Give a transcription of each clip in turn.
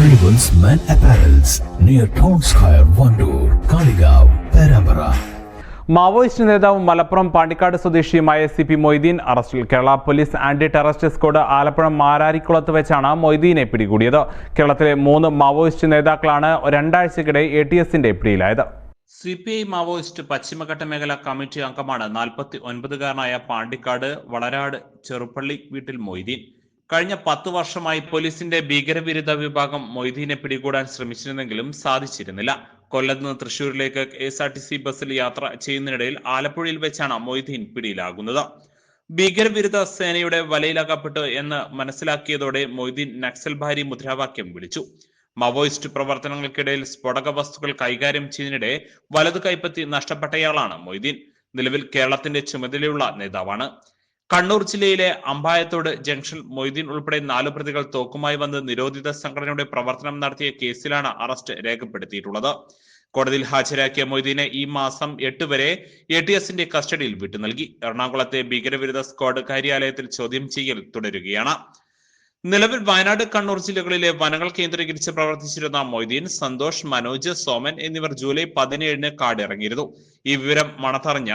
Arrivals Men Apparels near Town Square, Wandoor Kaligav, Perambara. Maoist നേതാവും മലപ്പുറം പാണ്ടിക്കാട് സ്വദേശിയുമായ C P Moideen അറസ്റ്റിൽ. Kerala police anti terrorist squad Alappuzha മാരാരിക്കുളത്ത് വെച്ചാണ് മൊയ്തീനെ പിടികൂടിയത്. കേരളത്തിലെ മൂന്ന് മാവോയിസ്റ്റ് നേതാക്കളാണ് രണ്ടാഴ്ചക്കിടെ എ ടി എസിന്റെ പിടിയിലായത്. സി പി ഐ മാവോയിസ്റ്റ് പശ്ചിമഘട്ട മേഖല കമ്മിറ്റി അംഗമാണ് നാൽപ്പത്തി ഒൻപതുകാരനായ പാണ്ടിക്കാട് വളരാട് ചെറുപ്പള്ളി വീട്ടിൽ മൊയ്തീൻ. കഴിഞ്ഞ പത്ത് വർഷമായി പോലീസിന്റെ ഭീകരവിരുദ്ധ വിഭാഗം മൊയ്തീനെ പിടികൂടാൻ ശ്രമിച്ചിരുന്നെങ്കിലും സാധിച്ചിരുന്നില്ല. കൊല്ലത്ത് നിന്ന് തൃശൂരിലേക്ക് K S R T C ബസ്സിൽ യാത്ര ചെയ്യുന്നതിനിടയിൽ ആലപ്പുഴയിൽ വെച്ചാണ് മൊയ്തീൻ പിടിയിലാകുന്നത്. ഭീകരവിരുദ്ധ സേനയുടെ വലയിലകപ്പെട്ടു എന്ന് മനസ്സിലാക്കിയതോടെ മൊയ്തീൻ നക്സൽ ഭാരി മുദ്രാവാക്യം വിളിച്ചു. മാവോയിസ്റ്റ് പ്രവർത്തനങ്ങൾക്കിടയിൽ സ്ഫോടക വസ്തുക്കൾ കൈകാര്യം ചെയ്യുന്നതിനിടെ വലതു കൈപ്പത്തി നഷ്ടപ്പെട്ടയാളാണ് മൊയ്തീൻ. നിലവിൽ കേരളത്തിന്റെ ചുമതലയുള്ള നേതാവാണ്. കണ്ണൂർ ജില്ലയിലെ അമ്പായത്തോട് ജംഗ്ഷൻ മൊയ്തീൻ ഉൾപ്പെടെ നാല് പ്രതികൾ തോക്കുമായി വന്ന് നിരോധിത സംഘടനയുടെ പ്രവർത്തനം നടത്തിയ കേസിലാണ് അറസ്റ്റ് രേഖപ്പെടുത്തിയിട്ടുള്ളത്. കോടതിയിൽ ഹാജരാക്കിയ മൊയ്തീനെ ഈ മാസം എട്ട് വരെ എ ടി എസിന്റെ കസ്റ്റഡിയിൽ വിട്ടു നൽകി. എറണാകുളത്തെ ഭീകരവിരുദ്ധ സ്ക്വാഡ് കാര്യാലയത്തിൽ ചോദ്യം ചെയ്യൽ തുടരുകയാണ്. നിലവിൽ വയനാട് കണ്ണൂർ ജില്ലകളിലെ വനങ്ങൾ കേന്ദ്രീകരിച്ച് പ്രവർത്തിച്ചിരുന്ന മൊയ്തീൻ സന്തോഷ് മനോജ് സോമൻ എന്നിവർ ജൂലൈ പതിനേഴിന് കാടിറങ്ങിയിരുന്നു. ഈ വിവരം മണത്തറിഞ്ഞ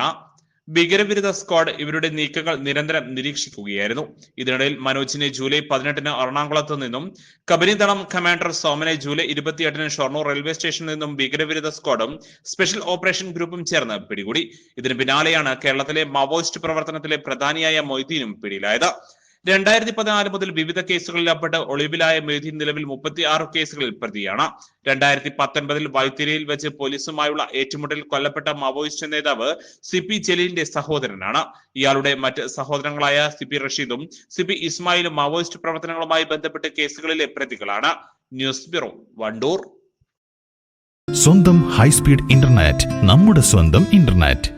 ഭീകരവിരുദ്ധ സ്ക്വാഡ് ഇവരുടെ നീക്കങ്ങൾ നിരന്തരം നിരീക്ഷിക്കുകയായിരുന്നു. ഇതിനിടയിൽ മനോജിനെ ജൂലൈ പതിനെട്ടിന് എറണാകുളത്ത് നിന്നും കബനിദളം കമാൻഡർ സോമനെ ജൂലൈ ഇരുപത്തിയെട്ടിന് ഷൊർണൂർ റെയിൽവേ സ്റ്റേഷനിൽ നിന്നും ഭീകരവിരുദ്ധ സ്ക്വാഡും സ്പെഷ്യൽ ഓപ്പറേഷൻ ഗ്രൂപ്പും ചേർന്ന് പിടികൂടി. ഇതിന് പിന്നാലെയാണ് കേരളത്തിലെ മാവോയിസ്റ്റ് പ്രവർത്തനത്തിലെ പ്രധാനിയായ മൊയ്തീനും പിടിയിലായത്. രണ്ടായിരത്തി പതിനാല് മുതൽ വിവിധ കേസുകളിൽ അപ്പെട്ട് ഒളിവിലായ മൊയ്തീൻ നിലവിൽ മുപ്പത്തി ആറ് കേസുകളിൽ പ്രതിയാണ്. രണ്ടായിരത്തി പത്തൊൻപതിൽ വൈത്തിരിയിൽ വെച്ച് പോലീസുമായുള്ള ഏറ്റുമുട്ടലിൽ കൊല്ലപ്പെട്ട മാവോയിസ്റ്റ് നേതാവ് സി പി ജലീലിന്റെ സഹോദരനാണ്. ഇയാളുടെ മറ്റ് സഹോദരങ്ങളായ സി പി റഷീദും സി പി ഇസ്മായിലും മാവോയിസ്റ്റ് പ്രവർത്തനങ്ങളുമായി ബന്ധപ്പെട്ട് കേസുകളിലെ പ്രതികളാണ്. News bureau Wandoor. സ്വന്തം ഹൈസ്പീഡ് ഇന്റർനെറ്റ് നമ്മുടെ സ്വന്തം ഇന്റർനെറ്റ്.